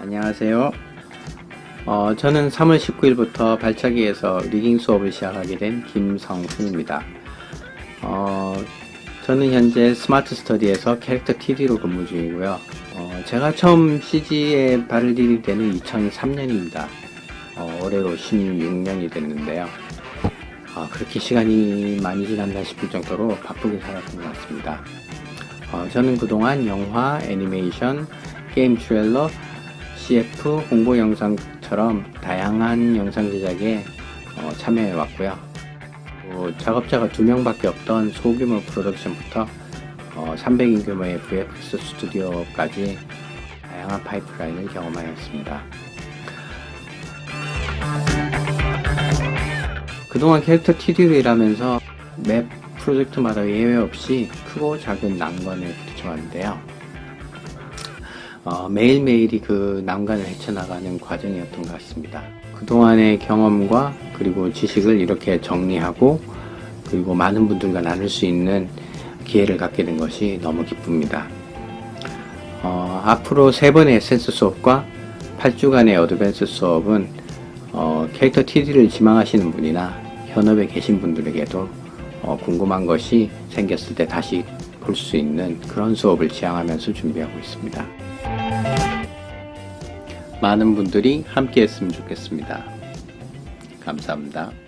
안녕하세요. 어, 저는 3월 19일부터 발차기에서 리깅 수업을 시작하게 된 김성훈입니다. 어, 저는 현재 스마트 스터디에서 캐릭터 TD로 근무 중이고요. 어, 제가 처음 CG에 발을 디딜 때는 2003년입니다. 어, 올해로 16년이 됐는데요. 어, 그렇게 시간이 많이 지났나 싶을 정도로 바쁘게 살았던 것 같습니다. 어, 저는 그동안 영화, 애니메이션, 게임 트레일러, CF, 홍보 영상처럼 다양한 영상 제작에 어, 참여해 왔고요. 어, 작업자가 두 명밖에 없던 소규모 프로덕션부터 어, 300인 규모의 VFX 스튜디오까지 다양한 파이프라인을 경험하였습니다. 그동안 캐릭터 TD로 일하면서 매 프로젝트마다 예외 없이 크고 작은 난관을 부딪혀왔는데요. 어, 매일매일이 그 난관을 헤쳐나가는 과정이었던 것 같습니다. 그동안의 경험과 그리고 지식을 이렇게 정리하고 그리고 많은 분들과 나눌 수 있는 기회를 갖게 된 것이 너무 기쁩니다. 어, 앞으로 세 번의 에센스 수업과 8주간의 어드밴스 수업은 어, 캐릭터 TD를 지망하시는 분이나 현업에 계신 분들에게도 어, 궁금한 것이 생겼을 때 다시 볼 수 있는 그런 수업을 지향하면서 준비하고 있습니다. 많은 분들이 함께 했으면 좋겠습니다. 감사합니다.